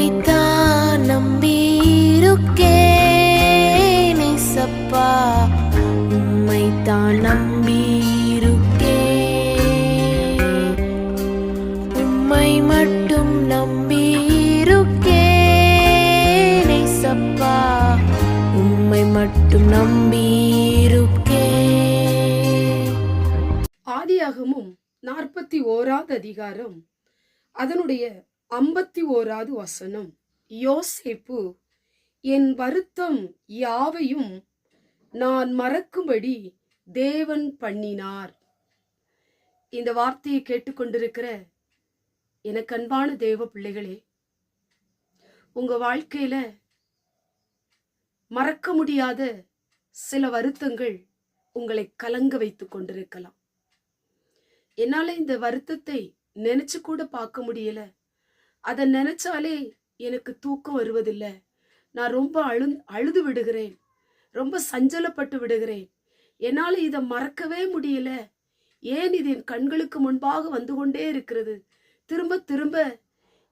உம்மைத்தான் நம்பியிருக்கேன் ஏசப்பா உம்மைத்தான் நம்பியிருக்கேன் உம்மை மட்டும் நம்பியிருக்கேன் சப்பா. உம்மை மட்டும் நம்பியிருக்கேன் ஆதியாகமும் நாற்பத்தி ஓராவது அதிகாரம். அதனுடைய ஐம்பத்தி ஓராவது வசனம். யோசேப்பு என் வருத்தம் யாவையும் நான் மறக்கும்படி தேவன் பண்ணினார். இந்த வார்த்தையை கேட்டுக்கொண்டிருக்கிற எனக்கு அன்பான தேவ பிள்ளைகளே உங்க வாழ்க்கையில மறக்க முடியாத சில வருத்தங்கள் உங்களை கலங்க வைத்துக் கொண்டிருக்கலாம். என்னால இந்த வருத்தத்தை நினைச்சு கூட பார்க்க முடியல. அதை நினைச்சாலே எனக்கு தூக்கம் வருவதில்லை. நான் ரொம்ப அழு அழுது விடுகிறேன். ரொம்ப சஞ்சலப்பட்டு விடுகிறேன். என்னால் இதை மறக்கவே முடியல. ஏன் இது என் கண்களுக்கு முன்பாக வந்து கொண்டே இருக்கிறது? திரும்ப திரும்ப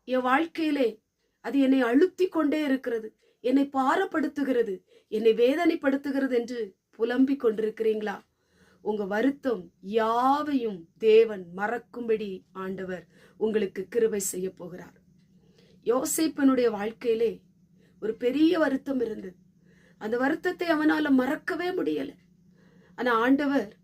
என் வாழ்க்கையிலே அது என்னை அழுத்தி கொண்டே இருக்கிறது. என்னை பாரப்படுத்துகிறது. என்னை வேதனைப்படுத்துகிறது என்று புலம்பிக் கொண்டிருக்கிறீங்களா? உங்க வருத்தம் யாவையும் தேவன் மறக்கும்படி ஆண்டவர் உங்களுக்கு கிருபை செய்ய போகிறார். யோசேப்பனுடைய வாழ்க்கையிலே ஒரு பெரிய வருத்தம் இருந்தது. அந்த வருத்தத்தை அவனால மறக்கவே முடியல. ஆனா ஆண்டவர்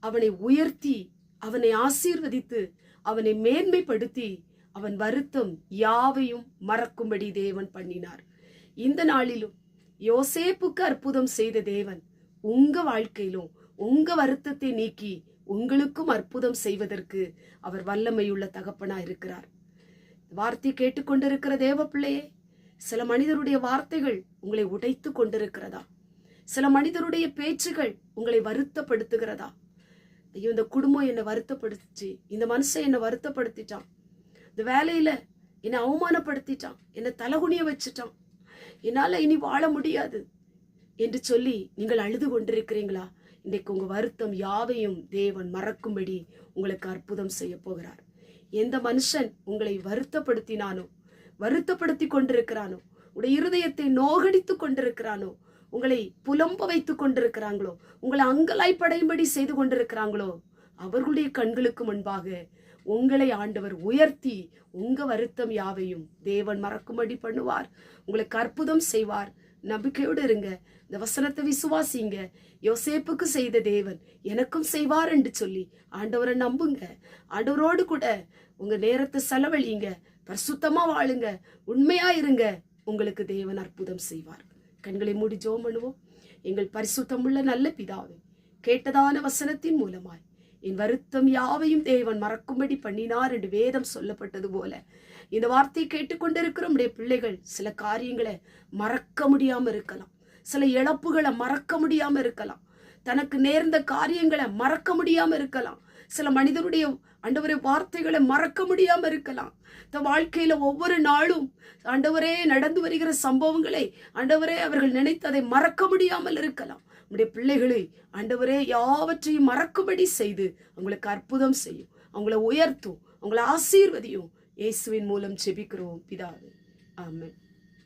அவனை உயர்த்தி அவனை ஆசீர்வதித்து அவனை மேன்மைப்படுத்தி அவன் வருத்தம் யாவையும் மறக்கும்படி தேவன் பண்ணினார். இந்த நாளிலும் யோசேப்புக்கு அற்புதம் செய்த தேவன் உங்க வாழ்க்கையிலும் உங்க வருத்தத்தை நீக்கி உங்களுக்கும் அற்புதம் செய்வதற்கு அவர் வல்லமையுள்ள தகப்பனா இருக்கிறார். வார்த்தை கேட்டுக்கொண்டிருக்கிற தேவ பிள்ளையே சில மனிதருடைய வார்த்தைகள் உங்களை உடைத்து கொண்டிருக்கிறதா? சில மனிதருடைய பேச்சுகள் உங்களை வருத்தப்படுத்துகிறதா? ஐயோ இந்த குடும்பம் என்னை வருத்தப்படுத்துச்சு இந்த மனுஷன் என்னை வருத்தப்படுத்திட்டான் இந்த வேலையில என்னை அவமானப்படுத்திட்டான் என்னை தலகுனிய வச்சுட்டான் என்னால் இனி வாழ முடியாது என்று சொல்லி நீங்கள் அழுது கொண்டிருக்கிறீங்களா? இன்றைக்கு உங்கள் வருத்தம் யாவையும் தேவன் மறக்கும்படி உங்களுக்கு அற்புதம் செய்ய போகிறார். எந்த மனுஷன் உங்களை வருத்தப்படுத்தினானோ வருத்தப்படுத்தி கொண்டிருக்கிறானோ உடைய இருதயத்தை நோகடித்து கொண்டிருக்கிறானோ உங்களை புலம்ப வைத்துக் கொண்டிருக்கிறாங்களோ உங்களை அங்கலாய்ப்படையும்படி செய்து கொண்டிருக்கிறாங்களோ அவர்களுடைய கண்களுக்கு முன்பாக உங்களை ஆண்டவர் உயர்த்தி உங்க வருத்தம் யாவையும் தேவன் மறக்கும்படி பண்ணுவார். உங்களுக்கு அற்புதம் செய்வார். நம்பிக்கையோடு இருங்க. இந்த வசனத்தை விசுவாசிங்க. யோசேப்புக்கு செய்த தேவன் எனக்கும் செய்வார் என்று சொல்லி ஆண்டவரை நம்புங்க. ஆண்டவரோடு கூட உங்க நேரத்தை செலவழிங்க. பரிசுத்தமா வாழுங்க. உண்மையா இருங்க. உங்களுக்கு தேவன் அற்புதம் செய்வார். கண்களை மூடி ஜோம் பண்ணுவோம். எங்கள் பரிசுத்தமுள்ள நல்ல பிதாவே கேட்டதான வசனத்தின் மூலமாய் என் வருத்தம் யாவையும் தேவன் மறக்கும்படி பண்ணினார் என்று வேதம் சொல்லப்பட்டது போல. இந்த வார்த்தையை கேட்டுக்கொண்டிருக்கிற நம்முடைய பிள்ளைகள் சில காரியங்களை மறக்க முடியாம இருக்கலாம். சில இழப்புகளை மறக்க முடியாம இருக்கலாம். தனக்கு நேர்ந்த காரியங்களை மறக்க முடியாம இருக்கலாம். சில மனிதருடைய ஆண்டவரே வார்த்தைகளை மறக்க முடியாம இருக்கலாம். இந்த வாழ்க்கையில ஒவ்வொரு நாளும் ஆண்டவரே நடந்து வருகிற சம்பவங்களை ஆண்டவரே அவர்கள் நினைத்ததை மறக்க முடியாமல் இருக்கலாம். நம்முடைய பிள்ளைகளை ஆண்டவரே யாவற்றையும் மறக்கும்படி செய்து அவங்களுக்கு அற்புதம் செய்யும். அவங்கள உயர்த்தும் அவங்கள ஆசீர்வதியும். இயேசுவின் மூலம் ஜெபிக்கிறோம். பிதாவே. ஆமென்.